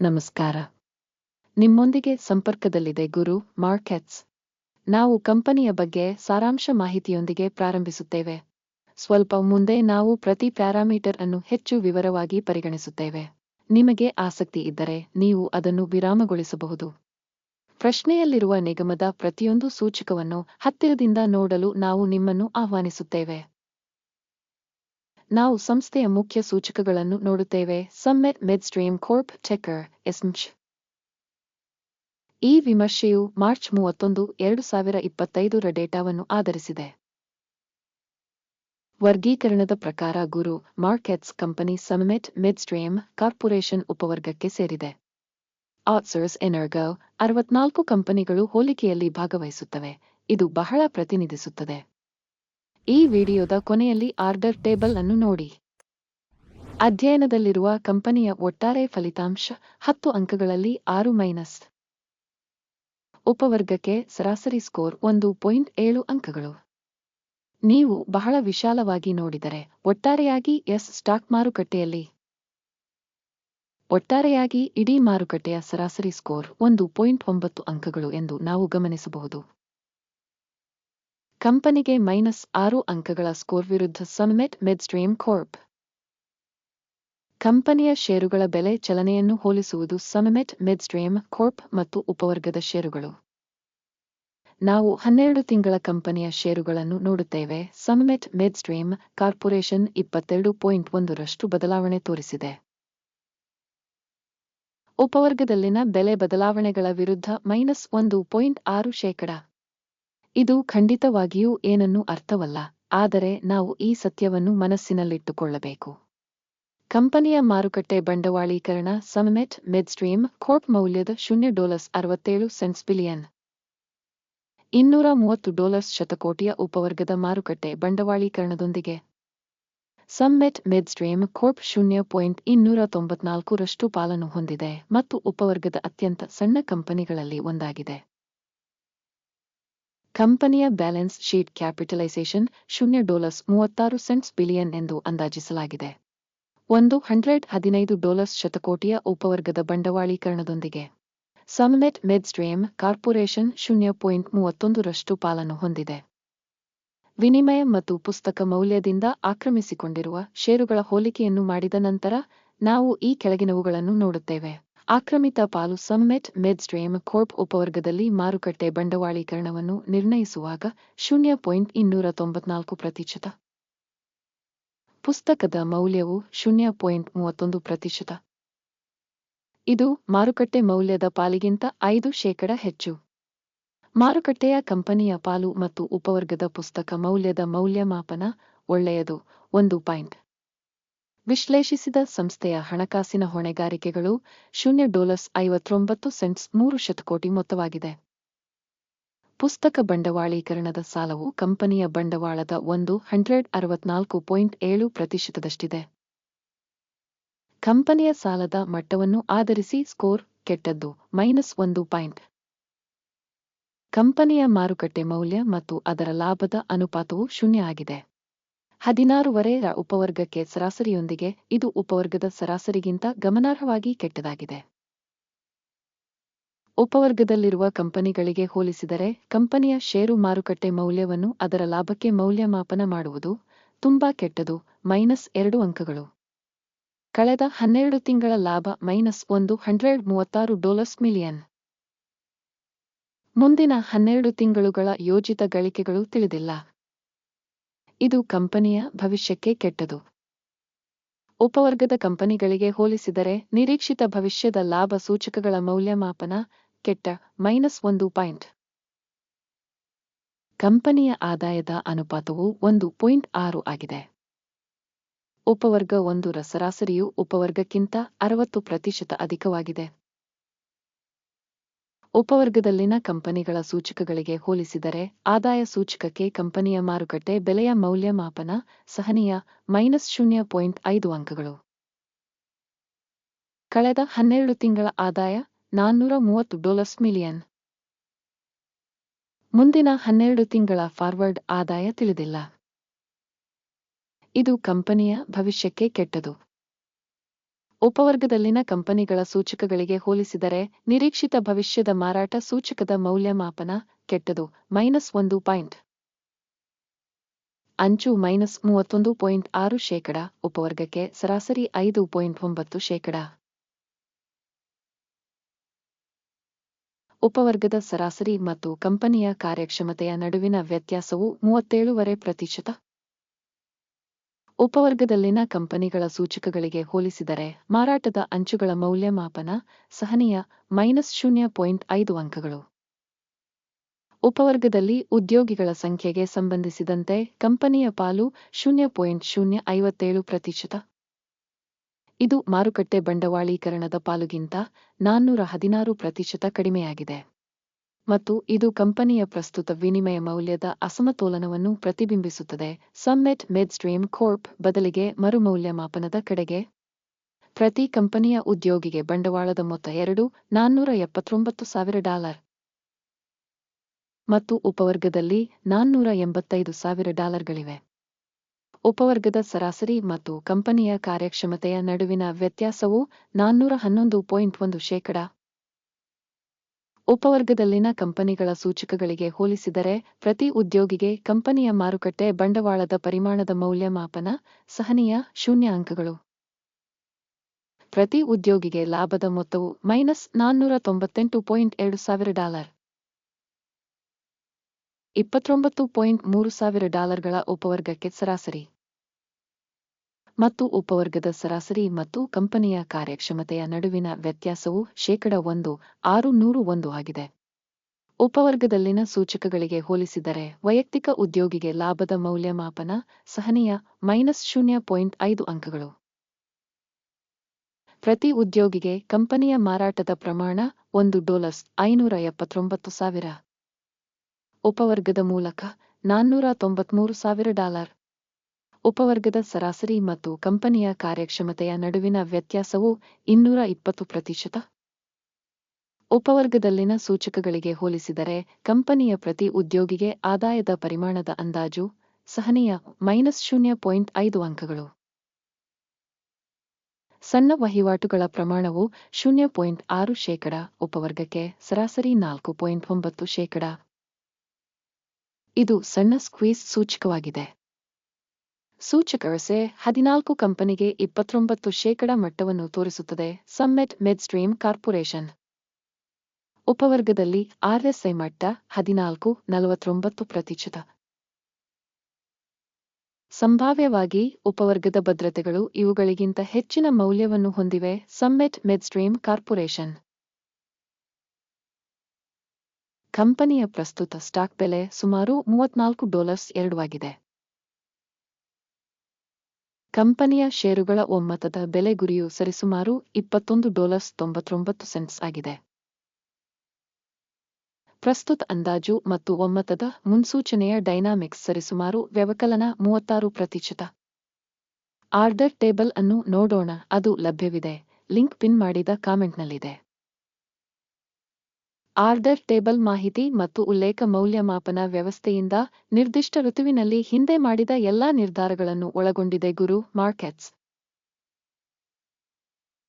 ನಮಸ್ಕಾರ. ನಿಮ್ಮೊಂದಿಗೆ ಸಂಪರ್ಕದಲ್ಲಿದೆ ಗುರು ಮಾರ್ಕೆಟ್ಸ್. ನಾವು ಕಂಪನಿಯ ಬಗ್ಗೆ ಸಾರಾಂಶ ಮಾಹಿತಿಯೊಂದಿಗೆ ಪ್ರಾರಂಭಿಸುತ್ತೇವೆ. ಸ್ವಲ್ಪ ಮುಂದೆ ನಾವು ಪ್ರತಿ ಪ್ಯಾರಾಮೀಟರ್ ಅನ್ನು ಹೆಚ್ಚು ವಿವರವಾಗಿ ಪರಿಗಣಿಸುತ್ತೇವೆ. ನಿಮಗೆ ಆಸಕ್ತಿ ಇದ್ದರೆ ನೀವು ಅದನ್ನು ವಿರಾಮಗೊಳಿಸಬಹುದು. ಪ್ರಶ್ನೆಯಲ್ಲಿರುವ ನಿಗಮದ ಪ್ರತಿಯೊಂದು ಸೂಚಕವನ್ನು ಹತ್ತಿರದಿಂದ ನೋಡಲು ನಾವು ನಿಮ್ಮನ್ನು ಆಹ್ವಾನಿಸುತ್ತೇವೆ. ನಾವು ಸಂಸ್ಥೆಯ ಮುಖ್ಯ ಸೂಚಕಗಳನ್ನು ನೋಡುತ್ತೇವೆ. ಸಮ್ಮೆಟ್ ಮಿಡ್ಸ್ಟ್ರೀಮ್ ಕೋರ್ಪ್ ಟೆಕರ್ ಎಸ್ಮ್ಚ್ ಈ ವಿಮರ್ಶೆಯು ಮಾರ್ಚ್ ಮೂವತ್ತೊಂದು, ಎರಡು ಸಾವಿರ ಇಪ್ಪತ್ತೈದರ ಡೇಟಾವನ್ನು ಆಧರಿಸಿದೆ. ವರ್ಗೀಕರಣದ ಪ್ರಕಾರ ಗುರು markets company Summit Midstream Corporation ಉಪವರ್ಗಕ್ಕೆ ಸೇರಿದೆ. ಆಟ್ಸರ್ಸ್ ಎನರ್ಗೋ ಅರವತ್ನಾಲ್ಕು ಕಂಪನಿಗಳು ಹೋಲಿಕೆಯಲ್ಲಿ ಭಾಗವಹಿಸುತ್ತವೆ. ಇದು ಬಹಳ ಪ್ರತಿನಿಧಿಸುತ್ತದೆ. ಈ ವಿಡಿಯೋದ ಕೊನೆಯಲ್ಲಿ ಆರ್ಡರ್ ಟೇಬಲ್ ಅನ್ನು ನೋಡಿ. ಅಧ್ಯಯನದಲ್ಲಿರುವ ಕಂಪನಿಯ ಒಟ್ಟಾರೆ ಫಲಿತಾಂಶ ಹತ್ತು ಅಂಕಗಳಲ್ಲಿ ಆರು ಮೈನಸ್. ಉಪವರ್ಗಕ್ಕೆ ಸರಾಸರಿ ಸ್ಕೋರ್ ಒಂದು ಪಾಯಿಂಟ್ ಏಳು ಅಂಕಗಳು. ನೀವು ಬಹಳ ವಿಶಾಲವಾಗಿ ನೋಡಿದರೆ ಒಟ್ಟಾರೆಯಾಗಿ ಎಸ್ ಸ್ಟಾಕ್ ಮಾರುಕಟ್ಟೆಯಲ್ಲಿ. ಒಟ್ಟಾರೆಯಾಗಿ ಇಡೀ ಮಾರುಕಟ್ಟೆಯ ಸರಾಸರಿ ಸ್ಕೋರ್ ಒಂದು ಪಾಯಿಂಟ್ ಒಂಬತ್ತು ಅಂಕಗಳು ಎಂದು ನಾವು ಗಮನಿಸಬಹುದು. ಕಂಪನಿಗೆ ಮೈನಸ್ ಆರು ಅಂಕಗಳ ಸ್ಕೋರ್ ವಿರುದ್ಧ ಸಮ್ಮೆಟ್ ಮಿಡ್ಸ್ಟ್ರೀಮ್ ಕೋರ್ಪ್. ಕಂಪನಿಯ ಷೇರುಗಳ ಬೆಲೆ ಚಲನೆಯನ್ನು ಹೋಲಿಸುವುದು ಸಮ್ಮೆಟ್ ಮಿಡ್ಸ್ಟ್ರೀಮ್ ಕೋರ್ಪ್ ಮತ್ತು ಉಪವರ್ಗದ ಷೇರುಗಳು. ನಾವು ಹನ್ನೆರಡು ತಿಂಗಳ ಕಂಪನಿಯ ಷೇರುಗಳನ್ನು ನೋಡುತ್ತೇವೆ. ಸಮ್ಮೆಟ್ ಮಿಡ್ಸ್ಟ್ರೀಮ್ ಕಾರ್ಪೊರೇಷನ್ ಇಪ್ಪತ್ತೆರಡು ಪಾಯಿಂಟ್ ಒಂದರಷ್ಟು ಬದಲಾವಣೆ ತೋರಿಸಿದೆ. ಉಪವರ್ಗದಲ್ಲಿನ ಬೆಲೆ ಬದಲಾವಣೆಗಳ ವಿರುದ್ಧ ಮೈನಸ್ ಒಂದು ಪಾಯಿಂಟ್ ಆರು ಶೇಕಡ. ಇದು ಖಂಡಿತವಾಗಿಯೂ ಏನನ್ನೂ ಅರ್ಥವಲ್ಲ, ಆದರೆ ನಾವು ಈ ಸತ್ಯವನ್ನು ಮನಸ್ಸಿನಲ್ಲಿಟ್ಟುಕೊಳ್ಳಬೇಕು. ಕಂಪನಿಯ ಮಾರುಕಟ್ಟೆ ಬಂಡವಾಳೀಕರಣ ಸಮ್ಮೆಟ್ ಮಿಡ್ಸ್ಟ್ರೀಮ್ ಕೋರ್ಪ್ ಮೌಲ್ಯದ ಶೂನ್ಯ ಡಾಲರ್ಸ್ ಅರವತ್ತೇಳು ಸೆಂಟ್ಸ್ ಬಿಲಿಯನ್. ಇನ್ನೂರ ಮೂವತ್ತು ಡಾಲರ್ಸ್ ಶತಕೋಟಿಯ ಉಪವರ್ಗದ ಮಾರುಕಟ್ಟೆ ಬಂಡವಾಳೀಕರಣದೊಂದಿಗೆ. ಸಮ್ಮೆಟ್ ಮಿಡ್ಸ್ಟ್ರೀಮ್ ಕೋರ್ಪ್ ಶೂನ್ಯ ಪಾಯಿಂಟ್ ಇನ್ನೂರ ತೊಂಬತ್ನಾಲ್ಕರಷ್ಟು ಪಾಲನ್ನು ಹೊಂದಿದೆ ಮತ್ತು ಉಪವರ್ಗದ ಅತ್ಯಂತ ಸಣ್ಣ ಕಂಪನಿಗಳಲ್ಲಿ ಒಂದಾಗಿದೆ. ಕಂಪನಿಯ ಬ್ಯಾಲೆನ್ಸ್ ಶೀಟ್ ಕ್ಯಾಪಿಟಲೈಸೇಷನ್ ಶೂನ್ಯ ಡಾಲರ್ಸ್ ಮೂವತ್ತಾರು ಸೆಂಟ್ಸ್ ಬಿಲಿಯನ್ ಎಂದು ಅಂದಾಜಿಸಲಾಗಿದೆ. ಒಂದು ಹಂಡ್ರೆಡ್ ಹದಿನೈದು ಡಾಲರ್ಸ್ ಶತಕೋಟಿಯ ಉಪವರ್ಗದ ಬಂಡವಾಳೀಕರಣದೊಂದಿಗೆ. ಸಮ್ಮೆಟ್ ಮೆಡ್ಸ್ಟ್ರೀಮ್ ಕಾರ್ಪೊರೇಷನ್ ಶೂನ್ಯ ಪಾಯಿಂಟ್ ಮೂವತ್ತೊಂದರಷ್ಟು ಪಾಲನ್ನು ಹೊಂದಿದೆ. ವಿನಿಮಯ ಮತ್ತು ಪುಸ್ತಕ ಮೌಲ್ಯದಿಂದ ಆಕ್ರಮಿಸಿಕೊಂಡಿರುವ ಷೇರುಗಳ ಹೋಲಿಕೆಯನ್ನು ಮಾಡಿದ ನಂತರ ನಾವು ಈ ಕೆಳಗಿನವುಗಳನ್ನು ನೋಡುತ್ತೇವೆ. ಆಕ್ರಮಿತ ಪಾಲು ಸಮ್ಮೆಟ್ ಮಿಡ್ಸ್ಟ್ರೀಮ್ ಕೋರ್ಪ್ ಉಪವರ್ಗದಲ್ಲಿ ಮಾರುಕಟ್ಟೆ ಬಂಡವಾಳೀಕರಣವನ್ನು ನಿರ್ಣಯಿಸುವಾಗ ಶೂನ್ಯ ಪಾಯಿಂಟ್ ಇನ್ನೂರ ತೊಂಬತ್ನಾಲ್ಕು ಪ್ರತಿಶತ. ಪುಸ್ತಕದ ಮೌಲ್ಯವು ಶೂನ್ಯ ಪಾಯಿಂಟ್ ಮೂವತ್ತೊಂದು ಪ್ರತಿಶತ. ಇದು ಮಾರುಕಟ್ಟೆ ಮೌಲ್ಯದ ಪಾಲಿಗಿಂತ ಐದು ಶೇಕಡ ಹೆಚ್ಚು. ಮಾರುಕಟ್ಟೆಯ ಕಂಪನಿಯ ಪಾಲು ಮತ್ತು ಉಪವರ್ಗದ ಪುಸ್ತಕ ಮೌಲ್ಯದ ಮೌಲ್ಯಮಾಪನ ಒಳ್ಳೆಯದು, ಒಂದು ಪಾಯಿಂಟ್. ವಿಶ್ಲೇಷಿಸಿದ ಸಂಸ್ಥೆಯ ಹಣಕಾಸಿನ ಹೊಣೆಗಾರಿಕೆಗಳು ಶೂನ್ಯ ಡಾಲರ್ಸ್ ಐವತ್ತೊಂಬತ್ತು ಸೆಂಟ್ಸ್ ಮೂರು ಶತಕೋಟಿ ಮೊತ್ತವಾಗಿದೆ. ಪುಸ್ತಕ ಬಂಡವಾಳೀಕರಣದ ಸಾಲವು ಕಂಪನಿಯ ಬಂಡವಾಳದ ಒಂದು ಹಂಡ್ರೆಡ್ ಅರವತ್ನಾಲ್ಕು ಪಾಯಿಂಟ್ ಏಳು ಪ್ರತಿಶತದಷ್ಟಿದೆ. ಕಂಪನಿಯ ಸಾಲದ ಮಟ್ಟವನ್ನು ಆಧರಿಸಿ ಸ್ಕೋರ್ ಕೆಟ್ಟದ್ದು, ಮೈನಸ್ ಒಂದು ಪಾಯಿಂಟ್. ಕಂಪನಿಯ ಮಾರುಕಟ್ಟೆ ಮೌಲ್ಯ ಮತ್ತು ಅದರ ಲಾಭದ ಅನುಪಾತವು ಶೂನ್ಯ ಆಗಿದೆ. ಹದಿನಾರೂವರೆ ರ ಉಪವರ್ಗಕ್ಕೆ ಸರಾಸರಿಯೊಂದಿಗೆ ಇದು ಉಪವರ್ಗದ ಸರಾಸರಿಗಿಂತ ಗಮನಾರ್ಹವಾಗಿ ಕೆಟ್ಟದಾಗಿದೆ. ಉಪವರ್ಗದಲ್ಲಿರುವ ಕಂಪನಿಗಳಿಗೆ ಹೋಲಿಸಿದರೆ ಕಂಪನಿಯ ಷೇರು ಮಾರುಕಟ್ಟೆ ಮೌಲ್ಯವನ್ನು ಅದರ ಲಾಭಕ್ಕೆ ಮೌಲ್ಯಮಾಪನ ಮಾಡುವುದು ತುಂಬಾ ಕೆಟ್ಟದು, ಮೈನಸ್ ಎರಡು ಅಂಕಗಳು. ಕಳೆದ ಹನ್ನೆರಡು ತಿಂಗಳ ಲಾಭ ಮೈನಸ್ ಒಂದು ಹಂಡ್ರೆಡ್ ಮೂವತ್ತಾರು ಡಾಲರ್ಸ್ ಮಿಲಿಯನ್. ಮುಂದಿನ ಹನ್ನೆರಡು ತಿಂಗಳುಗಳ ಯೋಜಿತ ಗಳಿಕೆಗಳು ತಿಳಿದಿಲ್ಲ. ಇದು ಕಂಪನಿಯ ಭವಿಷ್ಯಕ್ಕೆ ಕೆಟ್ಟದು. ಉಪವರ್ಗದ ಕಂಪನಿಗಳಿಗೆ ಹೋಲಿಸಿದರೆ ನಿರೀಕ್ಷಿತ ಭವಿಷ್ಯದ ಲಾಭ ಸೂಚಕಗಳ ಮೌಲ್ಯಮಾಪನ ಕೆಟ್ಟ, ಮೈನಸ್ ಒಂದು ಪಾಯಿಂಟ್. ಕಂಪನಿಯ ಆದಾಯದ ಅನುಪಾತವು ಒಂದು ಪಾಯಿಂಟ್ ಆರು ಆಗಿದೆ. ಉಪವರ್ಗ ಒಂದು ಸರಾಸರಿಯು ಉಪವರ್ಗಕ್ಕಿಂತ ಅರವತ್ತು ಪ್ರತಿಶತ ಅಧಿಕವಾಗಿದೆ. ಉಪವರ್ಗದಲ್ಲಿನ ಕಂಪನಿಗಳ ಸೂಚಕಗಳಿಗೆ ಹೋಲಿಸಿದರೆ ಆದಾಯ ಸೂಚಕಕ್ಕೆ ಕಂಪನಿಯ ಮಾರುಕಟ್ಟೆ ಬೆಲೆಯ ಮೌಲ್ಯಮಾಪನ ಸಹನೀಯ ಮೈನಸ್ ಶೂನ್ಯ ಪಾಯಿಂಟ್ ಐದು ಅಂಕಗಳು. ಕಳೆದ ಹನ್ನೆರಡು ತಿಂಗಳ ಆದಾಯ ನಾನ್ನೂರ ಮೂವತ್ತು ಡಾಲರ್ಸ್ ಮಿಲಿಯನ್. ಮುಂದಿನ ಹನ್ನೆರಡು ತಿಂಗಳ ಫಾರ್ವರ್ಡ್ ಆದಾಯ ತಿಳಿದಿಲ್ಲ. ಇದು ಕಂಪನಿಯ ಭವಿಷ್ಯಕ್ಕೆ ಕೆಟ್ಟದು. ಉಪವರ್ಗದಲ್ಲಿನ ಕಂಪನಿಗಳ ಸೂಚಕಗಳಿಗೆ ಹೋಲಿಸಿದರೆ, ನಿರೀಕ್ಷಿತ ಭವಿಷ್ಯದ ಮಾರಾಟ ಸೂಚಕದ ಮೌಲ್ಯಮಾಪನ ಕೆಟ್ಟದು, ಮೈನಸ್ ಒಂದು ಪಾಯಿಂಟ್. ಅಂಚು ಮೈನಸ್ ಮೂವತ್ತೊಂದು ಪಾಯಿಂಟ್ ಆರು ಶೇಕಡ, ಉಪವರ್ಗಕ್ಕೆ ಸರಾಸರಿ ಐದು ಪಾಯಿಂಟ್ ಒಂಬತ್ತು ಶೇಕಡ. ಉಪವರ್ಗದ ಸರಾಸರಿ ಮತ್ತು ಕಂಪನಿಯ ಕಾರ್ಯಕ್ಷಮತೆಯ ನಡುವಿನ ವ್ಯತ್ಯಾಸವು ಮೂವತ್ತೇಳುವರೆ ಪ್ರತಿಶತ. ಉಪವರ್ಗದಲ್ಲಿನ ಕಂಪನಿಗಳ ಸೂಚಕಗಳಿಗೆ ಹೋಲಿಸಿದರೆ, ಮಾರಾಟದ ಅಂಚುಗಳ ಮೌಲ್ಯಮಾಪನ ಸಹನೀಯ ಮೈನಸ್ ಶೂನ್ಯ ಪಾಯಿಂಟ್ ಐದು ಅಂಕಗಳು. ಉಪವರ್ಗದಲ್ಲಿ ಉದ್ಯೋಗಿಗಳ ಸಂಖ್ಯೆಗೆ ಸಂಬಂಧಿಸಿದಂತೆ ಕಂಪನಿಯ ಪಾಲು ಶೂನ್ಯ ಪಾಯಿಂಟ್ ಶೂನ್ಯ ಐವತ್ತೇಳು ಪ್ರತಿಶತ. ಇದು ಮಾರುಕಟ್ಟೆ ಬಂಡವಾಳೀಕರಣದ ಪಾಲುಗಿಂತ ನಾನ್ನೂರ ಹದಿನಾರು ಪ್ರತಿಶತ ಕಡಿಮೆಯಾಗಿದೆ. ಮತ್ತು ಇದು ಕಂಪನಿಯ ಪ್ರಸ್ತುತ ವಿನಿಮಯ ಮೌಲ್ಯದ ಅಸಮತೋಲನವನ್ನು ಪ್ರತಿಬಿಂಬಿಸುತ್ತದೆ. ಸಮ್ಮೆಟ್ ಮೆಡ್ಸ್ಟ್ರೀಮ್ ಕೋರ್ಪ್ ಬದಲಿಗೆ ಮರುಮೌಲ್ಯಮಾಪನದ ಕಡೆಗೆ. ಪ್ರತಿ ಕಂಪನಿಯ ಉದ್ಯೋಗಿಗೆ ಬಂಡವಾಳದ ಮೊತ್ತ ಎರಡು ನಾನ್ನೂರ ಎಪ್ಪತ್ತೊಂಬತ್ತು ಸಾವಿರ ಡಾಲರ್. ಮತ್ತು ಉಪವರ್ಗದಲ್ಲಿ ನಾನ್ನೂರ ಎಂಬತ್ತೈದು ಸಾವಿರ ಡಾಲರ್ಗಳಿವೆ. ಉಪವರ್ಗದ ಸರಾಸರಿ ಮತ್ತು ಕಂಪನಿಯ ಕಾರ್ಯಕ್ಷಮತೆಯ ನಡುವಿನ ವ್ಯತ್ಯಾಸವು ನಾನ್ನೂರ ಹನ್ನೊಂದು ಪಾಯಿಂಟ್ ಒಂದು ಶೇಕಡ. ಉಪವರ್ಗದಲ್ಲಿನ ಕಂಪನಿಗಳ ಸೂಚಕಗಳಿಗೆ ಹೋಲಿಸಿದರೆ, ಪ್ರತಿ ಉದ್ಯೋಗಿಗೆ ಕಂಪನಿಯ ಮಾರುಕಟ್ಟೆ ಬಂಡವಾಳದ ಪರಿಮಾಣದ ಮೌಲ್ಯಮಾಪನ ಸಹನೀಯ ಶೂನ್ಯ ಅಂಕಗಳು ಪ್ರತಿ ಉದ್ಯೋಗಿಗೆ ಲಾಭದ ಮೊತ್ತವು ಮೈನಸ್ ನಾನ್ನೂರ ತೊಂಬತ್ತೆಂಟು ಪಾಯಿಂಟ್ ಎರಡು ಸಾವಿರ ಡಾಲರ್. ಇಪ್ಪತ್ತೊಂಬತ್ತು ಪಾಯಿಂಟ್ ಮೂರು ಸಾವಿರ ಡಾಲರ್ಗಳ ಉಪವರ್ಗಕ್ಕೆ ಸರಾಸರಿ. ಮತ್ತು ಉಪವರ್ಗದ ಸರಾಸರಿ ಮತ್ತು ಕಂಪನಿಯ ಕಾರ್ಯಕ್ಷಮತೆಯ ನಡುವಿನ ವ್ಯತ್ಯಾಸವು ಶೇಕಡ ಒಂದು ಆರು ನೂರು ಒಂದು ಆಗಿದೆ. ಉಪವರ್ಗದಲ್ಲಿನ ಸೂಚಕಗಳಿಗೆ ಹೋಲಿಸಿದರೆ ವೈಯಕ್ತಿಕ ಉದ್ಯೋಗಿಗೆ ಲಾಭದ ಮೌಲ್ಯಮಾಪನ ಸಹನೀಯ ಮೈನಸ್ ಶೂನ್ಯ ಪಾಯಿಂಟ್ ಐದು ಅಂಕಗಳು. ಪ್ರತಿ ಉದ್ಯೋಗಿಗೆ ಕಂಪನಿಯ ಮಾರಾಟದ ಪ್ರಮಾಣ ಒಂದು ಡಾಲರ್ಸ್ ಐನೂರ ಎಪ್ಪತ್ತೊಂಬತ್ತು ಸಾವಿರ. ಉಪವರ್ಗದ ಮೂಲಕ ನಾನ್ನೂರ ತೊಂಬತ್ಮೂರು ಸಾವಿರ ಡಾಲರ್. ಉಪವರ್ಗದ ಸರಾಸರಿ ಮತ್ತು ಕಂಪನಿಯ ಕಾರ್ಯಕ್ಷಮತೆಯ ನಡುವಿನ ವ್ಯತ್ಯಾಸವು ಇನ್ನೂರ ಇಪ್ಪತ್ತು ಪ್ರತಿಶತ. ಉಪವರ್ಗದಲ್ಲಿನ ಸೂಚಕಗಳಿಗೆ ಹೋಲಿಸಿದರೆ ಕಂಪನಿಯ ಪ್ರತಿ ಉದ್ಯೋಗಿಗೆ ಆದಾಯದ ಪರಿಮಾಣದ ಅಂದಾಜು ಸಹನೀಯ ಮೈನಸ್ ಶೂನ್ಯ ಪಾಯಿಂಟ್ ಐದು ಅಂಕಗಳು. ಸಣ್ಣ ವಹಿವಾಟುಗಳ ಪ್ರಮಾಣವು ಶೂನ್ಯ ಪಾಯಿಂಟ್ ಆರು ಶೇಕಡ, ಉಪವರ್ಗಕ್ಕೆ ಸರಾಸರಿ ನಾಲ್ಕು ಪಾಯಿಂಟ್ ಒಂಬತ್ತು ಶೇಕಡ. ಇದು ಸಣ್ಣ ಸ್ಕ್ವೀಸ್ ಸೂಚಕವಾಗಿದೆ. ಸೂಚಕರಸೆ ಹದಿನಾಲ್ಕು ಕಂಪನಿಗೆ ಇಪ್ಪತ್ತೊಂಬತ್ತು ಶೇಕಡ ಮಟ್ಟವನ್ನು ತೋರಿಸುತ್ತದೆ ಸಮ್ಮೆಟ್ ಮೆಡ್ಸ್ಟ್ರೀಮ್ ಕಾರ್ಪೊರೇಷನ್. ಉಪವರ್ಗದಲ್ಲಿ ಆರ್ಎಸ್ಐ ಮಟ್ಟ ಹದಿನಾಲ್ಕು, ನಲವತ್ತೊಂಬತ್ತು ಪ್ರತಿಶತ. ಸಂಭಾವ್ಯವಾಗಿ ಉಪವರ್ಗದ ಭದ್ರತೆಗಳು ಇವುಗಳಿಗಿಂತ ಹೆಚ್ಚಿನ ಮೌಲ್ಯವನ್ನು ಹೊಂದಿವೆ ಸಮ್ಮೆಟ್ ಮೆಡ್ಸ್ಟ್ರೀಮ್ ಕಾರ್ಪೊರೇಷನ್. ಕಂಪನಿಯ ಪ್ರಸ್ತುತ ಸ್ಟಾಕ್ ಬೆಲೆ ಸುಮಾರು ಮೂವತ್ನಾಲ್ಕು ಡಾಲರ್ಸ್ ಎರಡು ಆಗಿದೆ. ಕಂಪನಿಯ ಷೇರುಗಳ ಒಮ್ಮತದ ಬೆಲೆ ಗುರಿಯು ಸರಿಸುಮಾರು ಇಪ್ಪತ್ತೊಂದು ಡಾಲರ್ಸ್ ತೊಂಬತ್ತೊಂಬತ್ತು ಸೆಂಟ್ಸ್ ಆಗಿದೆ. ಪ್ರಸ್ತುತ ಅಂದಾಜು ಮತ್ತು ಒಮ್ಮತದ ಮುನ್ಸೂಚನೆಯ ಡೈನಾಮಿಕ್ಸ್ ಸರಿಸುಮಾರು ವ್ಯವಕಲನ ಮೂವತ್ತಾರು ಪ್ರತಿಶತ. ಆರ್ಡರ್ ಟೇಬಲ್ ಅನ್ನು ನೋಡೋಣ, ಅದು ಲಭ್ಯವಿದೆ, ಲಿಂಕ್ ಪಿನ್ ಮಾಡಿದ ಕಾಮೆಂಟ್ನಲ್ಲಿದೆ. ಆರ್ಡರ್ ಟೇಬಲ್ ಮಾಹಿತಿ ಮತ್ತು ಉಲ್ಲೇಖ ಮೌಲ್ಯಮಾಪನ ವ್ಯವಸ್ಥೆಯಿಂದ ನಿರ್ದಿಷ್ಟ ಋತುವಿನಲ್ಲಿ ಹಿಂದೆ ಮಾಡಿದ ಎಲ್ಲಾ ನಿರ್ಧಾರಗಳನ್ನು ಒಳಗೊಂಡಿದೆ ಗುರು ಮಾರ್ಕೆಟ್ಸ್.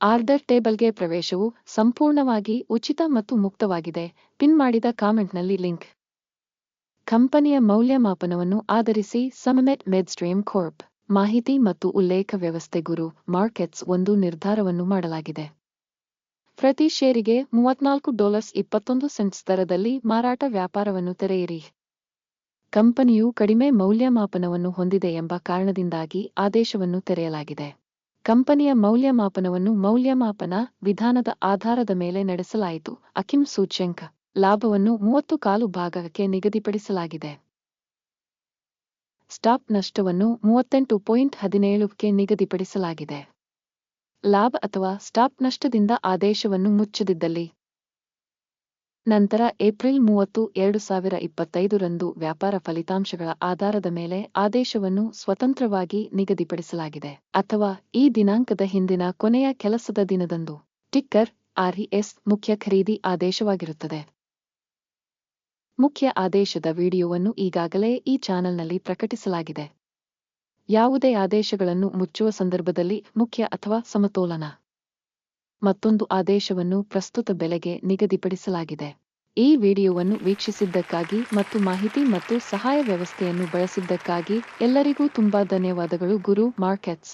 ಆರ್ಡರ್ ಟೇಬಲ್ಗೆ ಪ್ರವೇಶವು ಸಂಪೂರ್ಣವಾಗಿ ಉಚಿತ ಮತ್ತು ಮುಕ್ತವಾಗಿದೆ. ಪಿನ್ ಮಾಡಿದ ಕಾಮೆಂಟ್ನಲ್ಲಿ ಲಿಂಕ್. ಕಂಪನಿಯ ಮೌಲ್ಯಮಾಪನವನ್ನು ಆಧರಿಸಿ ಸಮಮೆಟ್ ಮೆಡ್ಸ್ಟ್ರೀಮ್ ಕೋರ್ಪ್ ಮಾಹಿತಿ ಮತ್ತು ಉಲ್ಲೇಖ ವ್ಯವಸ್ಥೆ ಗುರು ಮಾರ್ಕೆಟ್ಸ್ ಒಂದು ನಿರ್ಧಾರವನ್ನು ಮಾಡಲಾಗಿದೆ. ಪ್ರತಿ ಷೇರಿಗೆ ಮೂವತ್ನಾಲ್ಕು ಡಾಲರ್ಸ್ ಇಪ್ಪತ್ತೊಂದು ಸೆಂಟ್ಸ್ ದರದಲ್ಲಿ ಮಾರಾಟ ವ್ಯಾಪಾರವನ್ನು ತೆರೆಯಿರಿ. ಕಂಪನಿಯು ಕಡಿಮೆ ಮೌಲ್ಯಮಾಪನವನ್ನು ಹೊಂದಿದೆ ಎಂಬ ಕಾರಣದಿಂದಾಗಿ ಆದೇಶವನ್ನು ತೆರೆಯಲಾಗಿದೆ. ಕಂಪನಿಯ ಮೌಲ್ಯಮಾಪನವನ್ನು ಮೌಲ್ಯಮಾಪನ ವಿಧಾನದ ಆಧಾರದ ಮೇಲೆ ನಡೆಸಲಾಯಿತು, ಅಕಿಮ್ ಸೂಚ್ಯಂಕ. ಲಾಭವನ್ನು ಮೂವತ್ತು ಕಾಲು ಭಾಗಕ್ಕೆ ನಿಗದಿಪಡಿಸಲಾಗಿದೆ. ಸ್ಟಾಪ್ ನಷ್ಟವನ್ನು ಮೂವತ್ತೆಂಟು ಪಾಯಿಂಟ್ ಹದಿನೇಳುಕ್ಕೆ ನಿಗದಿಪಡಿಸಲಾಗಿದೆ. ಲಾಭ ಅಥವಾ ಸ್ಟಾಪ್ ನಷ್ಟದಿಂದ ಆದೇಶವನ್ನು ಮುಚ್ಚದಿದ್ದಲ್ಲಿ. ನಂತರ ಏಪ್ರಿಲ್ ಮೂವತ್ತು, ಎರಡು ಸಾವಿರ ಇಪ್ಪತ್ತೈದರಂದು ವ್ಯಾಪಾರ ಫಲಿತಾಂಶಗಳ ಆಧಾರದ ಮೇಲೆ ಆದೇಶವನ್ನು ಸ್ವತಂತ್ರವಾಗಿ ನಿಗದಿಪಡಿಸಲಾಗಿದೆ ಅಥವಾ ಈ ದಿನಾಂಕದ ಹಿಂದಿನ ಕೊನೆಯ ಕೆಲಸದ ದಿನದಂದು. ಟಿಕ್ಕರ್ ಆರ್ಇಎಸ್ ಮುಖ್ಯ ಖರೀದಿ ಆದೇಶವಾಗಿರುತ್ತದೆ. ಮುಖ್ಯ ಆದೇಶದ ವಿಡಿಯೋವನ್ನು ಈಗಾಗಲೇ ಈ ಚಾನೆಲ್ನಲ್ಲಿ ಪ್ರಕಟಿಸಲಾಗಿದೆ. ಯಾವುದೇ ಆದೇಶಗಳನ್ನು ಮುಚ್ಚುವ ಸಂದರ್ಭದಲ್ಲಿ ಮುಖ್ಯ ಅಥವಾ ಸಮತೋಲನ. ಮತ್ತೊಂದು ಆದೇಶವನ್ನು ಪ್ರಸ್ತುತ ಬೆಲೆಗೆ ನಿಗದಿಪಡಿಸಲಾಗಿದೆ. ಈ ವಿಡಿಯೋವನ್ನು ವೀಕ್ಷಿಸಿದ್ದಕ್ಕಾಗಿ ಮತ್ತು ಮಾಹಿತಿ ಮತ್ತು ಸಹಾಯ ವ್ಯವಸ್ಥೆಯನ್ನು ಬಳಸಿದ್ದಕ್ಕಾಗಿ ಎಲ್ಲರಿಗೂ ತುಂಬಾ ಧನ್ಯವಾದಗಳು ಗುರು ಮಾರ್ಕೆಟ್ಸ್.